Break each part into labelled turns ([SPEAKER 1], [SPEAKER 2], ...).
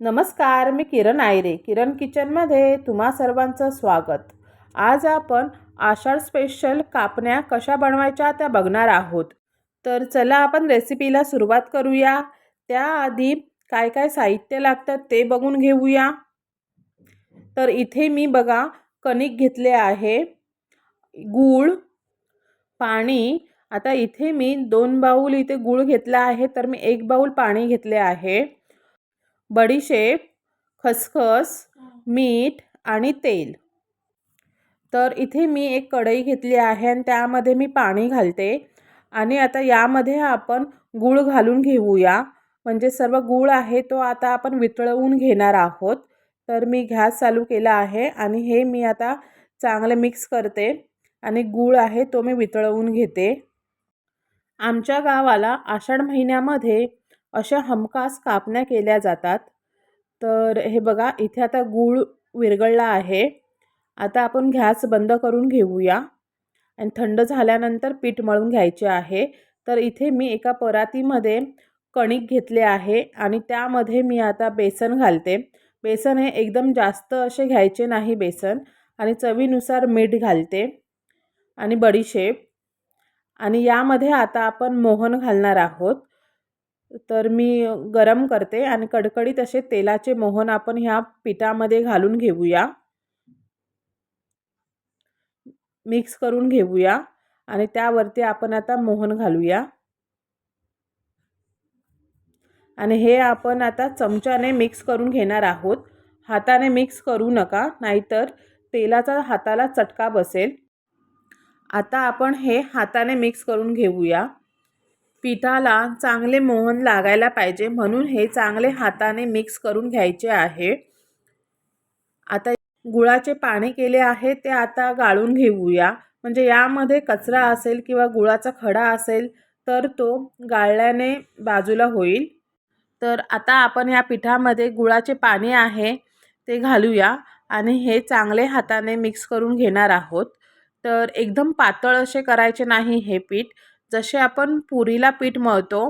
[SPEAKER 1] नमस्कार मी किरण आयरे. किरण किचनमध्ये तुम्हा सर्वांचं स्वागत. आज आपण आषाढ स्पेशल कापण्या कशा बनवायच्या त्या बघणार आहोत. तर चला आपण रेसिपीला सुरुवात करूया. त्याआधी काय काय साहित्य लागतं ते बघून घेऊया. तर इथे मी बघा कणिक घेतले आहे गूळ पाणी. आता इथे मी दोन बाऊल इथे गूळ घेतला आहे तर मी एक बाऊल पाणी घेतले आहे. बडीशेप खसखस मीठ आणि तेल. तर इथे मी एक कढई घेतली आहे आणि त्यामध्ये मी पाणी घालते. आणि आता यामध्ये आपण गूळ घालून घेऊया. म्हणजे सर्व गूळ आहे तो आता आपण वितळवून घेणार आहोत. तर मी गॅस चालू केला आहे आणि हे मी आता चांगले मिक्स करते. आणि गूळ आहे तो मी वितळवून घेते. आमच्या गावाला आषाढ महिन्यामध्ये अशा हमखास कापण्या केल्या जातात. तर हे बघा इथे आता गूळ विरगळला आहे. आता आपण गॅस बंद करून घेऊया. आणि थंड झाल्यानंतर पीठ मळून घ्यायचे आहे. तर इथे मी एका परातीमध्ये कणिक घेतले आहे आणि त्यामध्ये मी आता बेसन घालते. बेसन हे एकदम जास्त असे घ्यायचे नाही बेसन आणि चवीनुसार मीठ घालते आणि बडीशेप. आणि यामध्ये आता आपण मोहन घालणार आहोत. तर मी गरम करते आणि कडकडीत असे तेलाचे मोहन आपण ह्या पिठामध्ये घालून घेऊया. मिक्स करून घेऊया आणि त्यावरती आपण आता मोहन घालूया. आणि हे आपण आता चमच्याने मिक्स करून घेणार आहोत. हाताने मिक्स करू नका नाहीतर तेलाचा हाताला चटका बसेल. आता आपण हे हाताने मिक्स करून घेऊया. पिठाला चांगले मोहन लागायला पाहिजे म्हणून हे चांगले हाताने मिक्स करून घ्यायचे आहे. आता गुळाचे पाणी केले आहे ते आता गाळून घेऊया. म्हणजे यामध्ये कचरा असेल किंवा गुळाचा खडा असेल तर तो गाळल्याने बाजूला होईल. तर आता आपण या पिठामध्ये गुळाचे पाणी आहे ते घालूया आणि हे चांगले हाताने मिक्स करून घेणार आहोत. तर एकदम पातळ असे करायचे नाही हे पीठ. जसे आपण पुरीला पीठ मळतो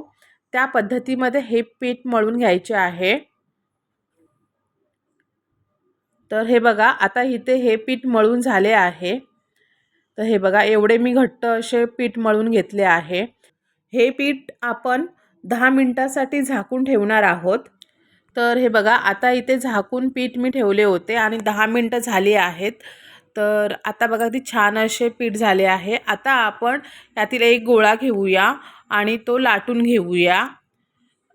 [SPEAKER 1] त्या पद्धतीमध्ये हे पीठ मळून घ्यायचे आहे. तर हे बघा आता इथे हे पीठ मळून झाले आहे. तर हे बघा एवढे मी घट्ट असे पीठ मळून घेतले आहे. हे पीठ आपण दहा मिनटासाठी झाकून ठेवणार आहोत. तर हे बघा आता इथे झाकून पीठ मी ठेवले होते आणि दहा मिनटं झाली आहेत. तर आता बघा ती छान असे पीठ झाले आहे. आता आपण यातील एक गोळा घेऊया आणि तो लाटून घेऊया.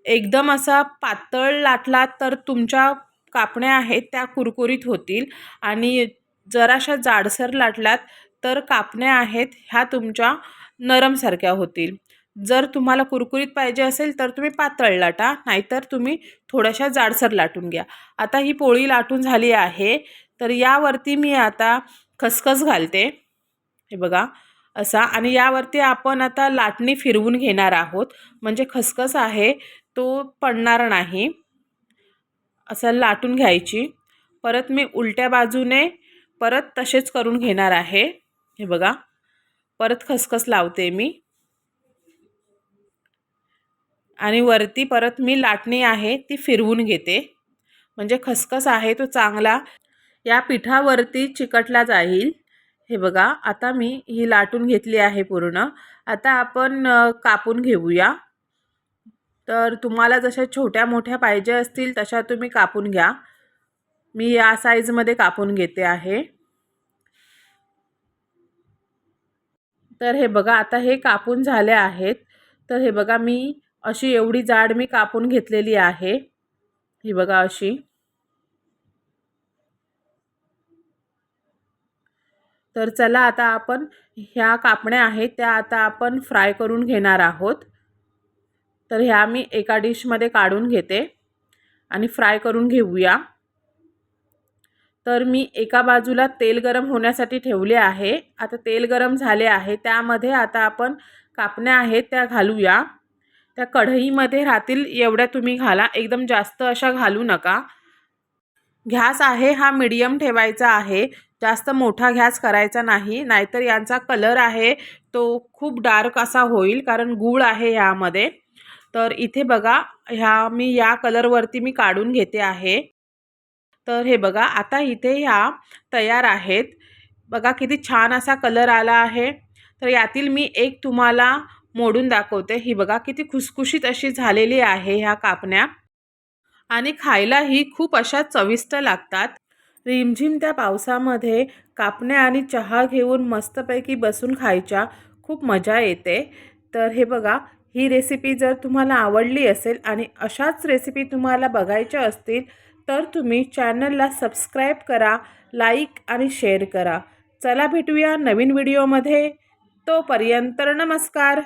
[SPEAKER 1] एकदम असा पातळ लाटला तर तुमच्या कापण्या आहेत त्या कुरकुरीत होतील. आणि जराशा जाडसर लाटलात तर कापण्या आहेत ह्या तुमच्या नरमसारख्या होतील. जर तुम्हाला कुरकुरीत पाहिजे असेल तर तुम्ही पातळ लाटा नाहीतर तुम्ही थोड्याशा जाडसर लाटून घ्या. आता ही पोळी लाटून झाली आहे. तर यावरती मी आता खसखस घालते. हे बघा असा. आणि यावरती आपण आता लाटणी फिरवून घेणार आहोत. म्हणजे खसखस आहे तो पडणार नाही. असं लाटून घ्यायची. परत मी उलट्या बाजूने परत तसेच करून घेणार आहे. हे बघा परत खसखस लावते मी. आणि वरती परत मी लाटणी आहे ती फिरवून घेते. म्हणजे खसखस आहे तो चांगला या पिठावरती चिकटला जाईल. हे बघा आता मी ही लाटून घेतली आहे पूर्ण. आता आपण कापून घेऊया. तर तुम्हाला जशा छोट्या मोठ्या पाहिजे असतील तशा तुम्ही कापून घ्या. मी या साईजमध्ये कापून घेते आहे. तर हे बघा आता हे कापून झाले आहेत. तर हे बघा मी अशी एवढी जाड मी कापून घेतलेली आहे. ही बघा अशी. तर चला आता आपण ह्या कापण्या आहेत त्या आता आपण फ्राय करून घेणार आहोत. तर ह्या मी एका डिशमध्ये काढून घेते आणि फ्राय करून घेऊया. तर मी एका बाजूला तेल गरम होण्यासाठी ठेवले आहे. आता तेल गरम झाले आहे त्यामध्ये आता आपण कापण्या आहेत त्या घालूया. त्या कढईमध्ये राहतील एवढ्या तुम्ही घाला एकदम जास्त अशा घालू नका. घ्यास आहे हा मीडियम ठेवायचा आहे. जास्त मोठा घ्यास करायचा नाही नाहीतर यांचा कलर आहे तो खूप डार्क असा होईल कारण गूळ आहे ह्यामध्ये. तर इथे बघा ह्या मी या कलरवरती मी काढून घेते आहे. तर हे बघा आता इथे ह्या तयार आहेत. बघा किती छान असा कलर आला आहे. तर यातील मी एक तुम्हाला मोडून दाखवते. ही बघा किती खुसखुशीत अशी झालेली आहे ह्या कापण्या. आणि खायलाही खूप अशा चविष्ट लागतात. रिमझिम त्या पावसामध्ये कापण्या आणि चहा घेऊन मस्तपैकी बसून खायच्या खूप मजा येते. तर हे बघा ही रेसिपी जर तुम्हाला आवडली असेल आणि अशाच रेसिपी तुम्हाला बघायच्या असतील तर तुम्ही चॅनलला सबस्क्राईब करा लाईक आणि शेअर करा. चला भेटूया नवीन व्हिडिओमध्ये तोपर्यंत नमस्कार.